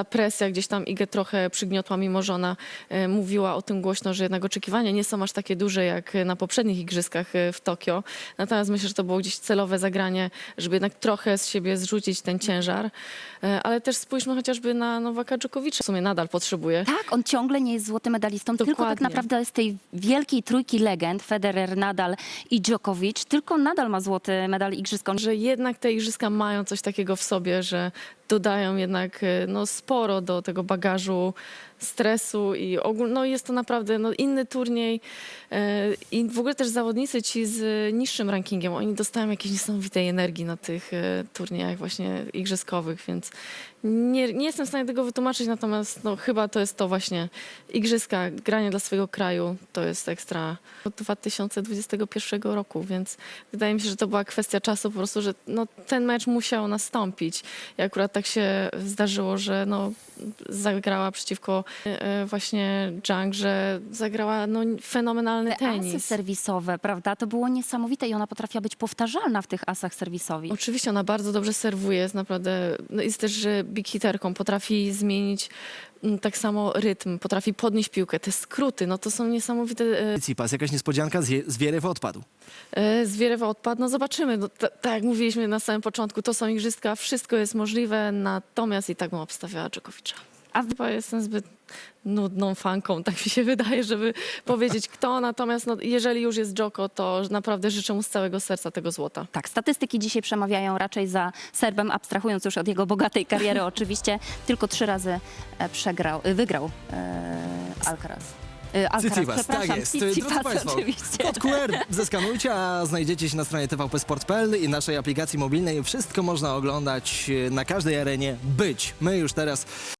Ta presja gdzieś tam Igę trochę przygniotła, mimo że ona e, mówiła o tym głośno, że jednak oczekiwania nie są aż takie duże jak na poprzednich igrzyskach e, w Tokio. Natomiast myślę, że to było gdzieś celowe zagranie, żeby jednak trochę z siebie zrzucić ten ciężar. E, Ale też spójrzmy chociażby na Nowaka Dżokowicza. W sumie nadal potrzebuje. Tak, on ciągle nie jest złotym medalistą, tylko tak Dokładnie. naprawdę z tej wielkiej trójki legend, Federer, Nadal i Djokovic, tylko Nadal ma złoty medal igrzysk. On że jednak te igrzyska mają coś takiego w sobie, że dodają jednak e, no, sporo do tego bagażu stresu i ogól, no, jest to naprawdę no, inny turniej e, i w ogóle też zawodnicy ci z niższym rankingiem, oni dostają jakiejś niesamowitej energii na tych e, turniejach właśnie igrzyskowych, więc nie, nie jestem w stanie tego wytłumaczyć, natomiast no, chyba to jest to właśnie igrzyska, granie dla swojego kraju, to jest ekstra od 2021 roku, więc wydaje mi się, że to była kwestia czasu po prostu, że no, ten mecz musiał nastąpić. I akurat tak się zdarzyło, że no, zagrała przeciwko e, właśnie Zhang, że zagrała no, fenomenalny te asy tenis. serwisowe, prawda? To było niesamowite i ona potrafiła być powtarzalna w tych asach serwisowych. Oczywiście ona bardzo dobrze serwuje, jest naprawdę, no jest też że big hiterką, potrafi zmienić tak samo rytm, potrafi podnieść piłkę, te skróty, no to są niesamowite e, Tsitsipas, jakaś niespodzianka, Zje- Zwierew odpadł. E, Zwierewa odpadł, no zobaczymy. No, ta- tak jak mówiliśmy na samym początku, to są igrzyska, wszystko jest możliwe, natomiast i tak bym obstawiała Dżokowicza. A chyba jestem zbyt nudną fanką, tak mi się wydaje, żeby powiedzieć kto, natomiast no, jeżeli już jest Dżoko, to naprawdę życzę mu z całego serca tego złota. Tak, statystyki dzisiaj przemawiają raczej za Serbem, abstrahując już od jego bogatej kariery oczywiście. Tylko trzy razy e, przegrał, e, wygrał e, Alcaraz. E, Alcaraz, tak przepraszam, jest. Drodzy Tsitsipas Państwo, oczywiście. kod QR zeskanujcie, a znajdziecie się na stronie tvpsport.pl i naszej aplikacji mobilnej. Wszystko można oglądać e, na każdej arenie. Być. My już teraz